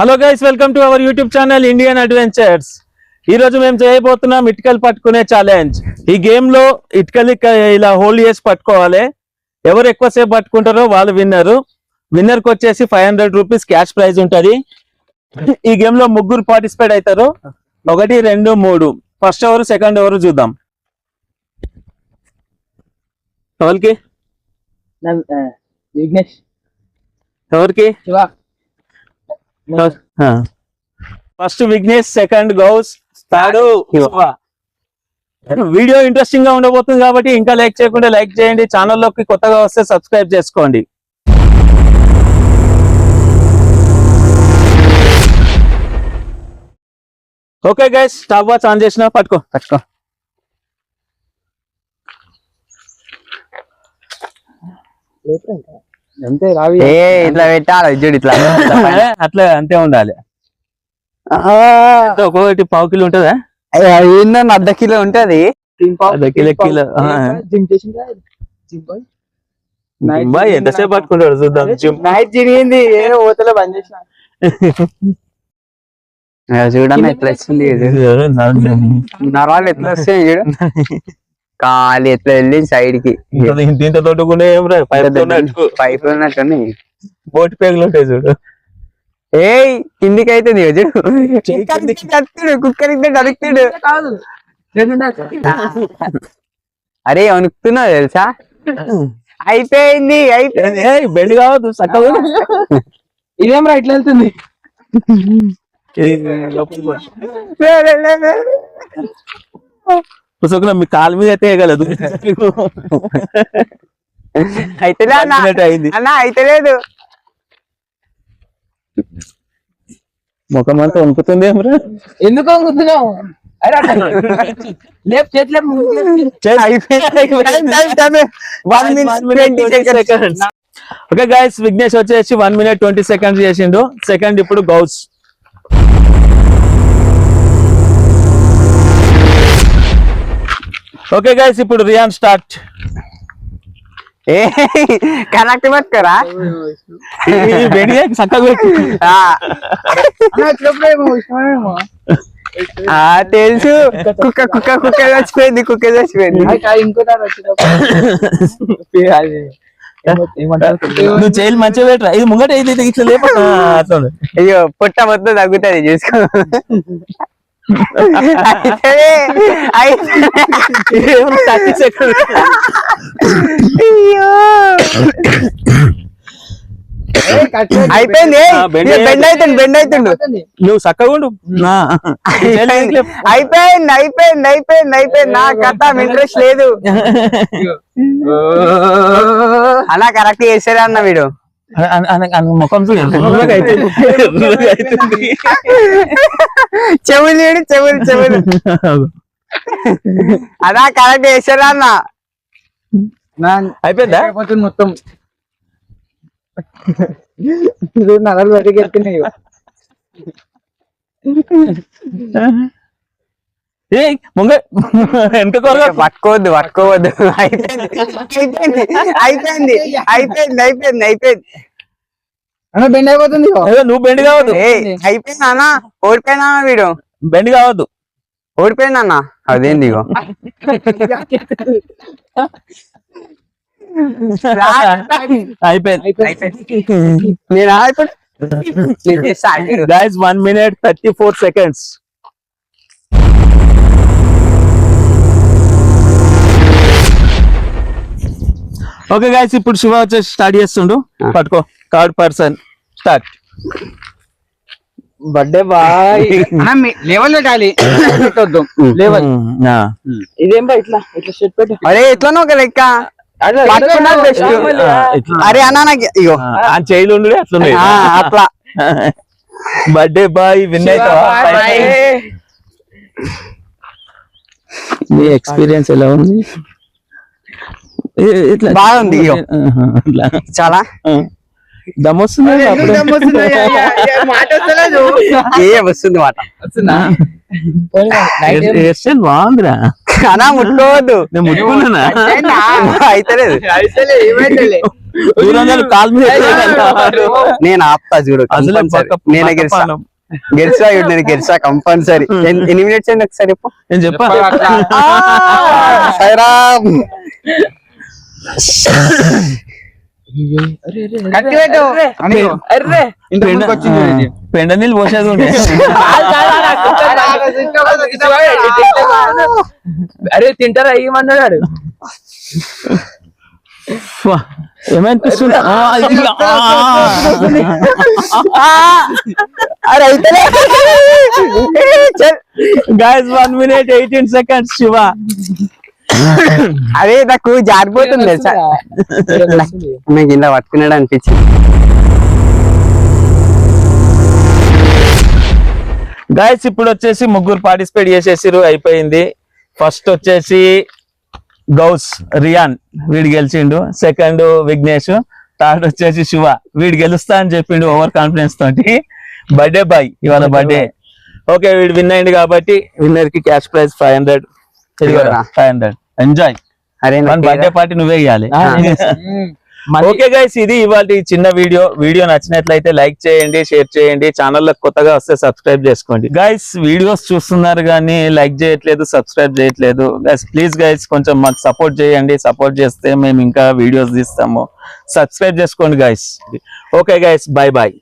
Hello guys welcome to our YouTube channel Indian adventures ఈ రోజు మేము చేయబోతున్నాం ఇటుకలు పట్టుకునే ఛాలెంజ్ ఈ గేమ్లో ఇటుకలు ఇలా హోల్డ్ చేసి పట్టుకోవాలి. ఎవరు ఎక్కువసేపు పట్టుకుంటారో వాళ్ళు విన్నర్ విన్నర్కి వచ్చేసి five hundred rupees cash prize ఉంటది. ఈ గేమ్లో ముగ్గురు పార్టిసిపేట్ అవుతారు. ఒకటి రెండు మూడు. ఫస్ట్ ఎవరు సెకండ్ ఎవరు చూద్దాం. ఎవరికి? విఘ్నేష్. ఎవరికి? Siva. First Vignesh second Ghouse third video ఇంట్రెస్టింగ్గా ఉండబోతుంది కాబట్టి ఇంకా లైక్ చేయకుండా లైక్ చేయండి. ఛానల్లోకి కొత్తగా వస్తే సబ్స్క్రైబ్ చేసుకోండి. Okay guys stop watch on చేసిన పట్టుకో. పట్టుకో. అంతే రావి ఏ ఇట్లా పెట్టాలి చూడు ఇట్లా. అట్లా అంతే ఉండాలి. ఒక్కొక్కటి పావు కిలో ఉంటుందా? ఏందన్న అర్ధ కిలో ఉంటది? Kilo kilo. ఎంతసేపు పట్టుకుంటాడు చూద్దాం నైట్ జరిగింది ఏదో? ఓతలో బంద్ చేసిన. చూడన్న ఎట్లా వస్తుంది నరాలు ఎట్లా వస్తాయి చూడు? కాలు ఎట్లా వెళ్ళి సైడ్కి ఏం పైప్ ఉన్నట్టు పైపు ఉన్నట్టు బోటి పేగులు ఉంటాయి చూడు. ఏయ్ కిందికి అయితే చూడు. చెయ్యి కిందికి. కత్తుడు కుక్కర్ అడుగుతాడు అరే వణుకుతున్నావు తెలుసా? అయిపోయింది అయిపోయింది. ఏయ్, బెండ్ కావద్దు చక్కగా ఇదేం రా ఇట్లా వెళ్తుంది? పుస్తకం మీ కాలు మీద అయితే వేయగలదు. అయితే అన్న అయితే లేదు. ముఖం అంతా వణుకుతుంది ఏమరా ఎందుకు. లేపు సెకండ్స్ ఓకే గైస్ విఘ్నేష్ వచ్చేసి వన్ మినిట్ ట్వంటీ సెకండ్స్ చేసిండు. సెకండ్ ఇప్పుడు గౌస్. ఓకే గైస్ ఇప్పుడు రియాన్ స్టార్ట్ ఏ కరెక్ట్ పట్టుకోరా? తెలుసు. కుక్క కుక్క కుక్క చచ్చిపోయింది కుక్క చచ్చిపోయింది. నువ్వు చేయలు మంచిగా పెట్టరా ఇది ముంగట ఇది ఇట్లా లేప. అయ్యో పుట్ట మొత్తం తగ్గుతుంది చూసుకో. అయితే, అయితే. ఏమన్నా 30 seconds. అయ్యో ఏయ్, కట్ చేయి. అయిపోయింది ఆ, bend బెండ్ అవుతుండు బెండ్ అవుతుండు అయిపోతుంది. నువ్వు చక్కగా ఉండు నా. చేయలు ఎందుకు లేపు? అయిపోయింది అయిపోయింది అయిపోయింది అయిపోయింది నా కథ ఇంట్రెస్ట్ లేదు అలా కరెక్ట్ చేసారా అన్న వీడు ముఖం చూడు చెవులు చూడు చెవులు చెవులు. అలా కరెక్ట్ చేసారా అన్న. నా అయిపోయిందా? మొత్తం. నగలు బయటకి. ఏ ముంగ వెనక కొరగా పట్టుకోవద్దు పట్టుకోవద్దు. అయిపోయింది. అయిపోయింది. అయిపోయింది. అయిపోయింది. అయిపోయింది. బెండ్ అయిపోతుంది. ఏదో నువ్వు బెండ్ కావద్దు అయిపోయింది అన్న ఓడిపోయినా వీడు బెండ్ కావద్దు ఓడిపోయింది అన్న అదేంది అయిపోయింది. నేను. Guys one minute thirty four seconds okay guys ఇప్పుడు శివ వచ్చేసి స్టార్ట్ చేస్తుండు. పట్టుకో third person start. Birthday boy. అన్న మీ- లేవల్ పెట్టాలి. పెట్టొద్దు. లేవల్. ఇదేం బా ఇట్లా? ఇట్లా షర్ట్ పెట్టు. అరే ఎట్లనో ఒక లెక్క. అరే అన్న నాకు ఇగో. ఆ అట్లున్నాయి ఆ, అట్లా. బర్త్డే బాయ్ విన్ నీ ఎక్స్పీరియన్స్ ఎలా ఉంది? ఏ- ఇట్లా బాగుంది, ఇట్లా. చాలా ఆ. దమ్ వస్తుంది అప్పుడే. ఏ వస్తుంది మాట. వస్తుందా? హెయిర్ స్టైల్ బాగుందిరా. అనా ముట్టుకోవద్దు. నేను ముట్టుకున్నానా? అయితలేదు. దూరంగా కాలు మీద ఎత్తుకోగలుగుతాడు. నేను ఆపుతా చూడు నేనే గెలిచా. గెలిచా చూడు నేను గెలిచా కంపల్సరీ ఎన్ని మినిట్స్ అయింది ఒకసారి చెప్పు? నేను చెప్పా? పెండ నీళ్ళు పోసేది ఉండే. అరే తింటారా? ఏమన్నాడు? వా, ఏమనిపిస్తుంది? అరే అయితలే guys one minute eighteen seconds Shiva. అదే నాకు జారిపోతుంది నాకు ఇలా పట్టుకున్నాడు అనిపించింది. గాయస్ ఇప్పుడు వచ్చేసి ముగ్గురు పార్టిసిపేట్ చేసేసిరు అయిపోయింది. ఫస్ట్ వచ్చేసి గౌస్ రియాన్ వీడు గెలిచిండు. సెకండ్ విఘ్నేష్ థర్డ్ వచ్చేసి శివ. వీడు గెలుస్తా అని చెప్పిండు ఓవర్ కాన్ఫిడెన్స్ తోటి. బర్త్డే బాయ్ ఇవాళ బర్త్డే ఓకే వీడు విన్ అయింది కాబట్టి విన్నర్కి cash prize five hundred. Five hundred enjoy అరే బర్త్డే పార్టీ నువ్వే ఇవ్వాలి ఓకే గైస్ ఇది ఇవాళ చిన్న వీడియో. వీడియో నచ్చినట్లయితే లైక్ చేయండి షేర్ చేయండి. ఛానల్ కొత్తగా వస్తే సబ్స్క్రైబ్ చేసుకోండి. గైస్ వీడియోస్ చూస్తున్నారు కానీ లైక్ చేయట్లేదు సబ్స్క్రైబ్ చేయట్లేదు. గైస్ ప్లీజ్ గైస్ కొంచెం మాకు సపోర్ట్ చేయండి. సపోర్ట్ చేస్తే మేము ఇంకా వీడియోస్ తీస్తాము. సబ్స్క్రైబ్ చేసుకోండి guys okay guys bye bye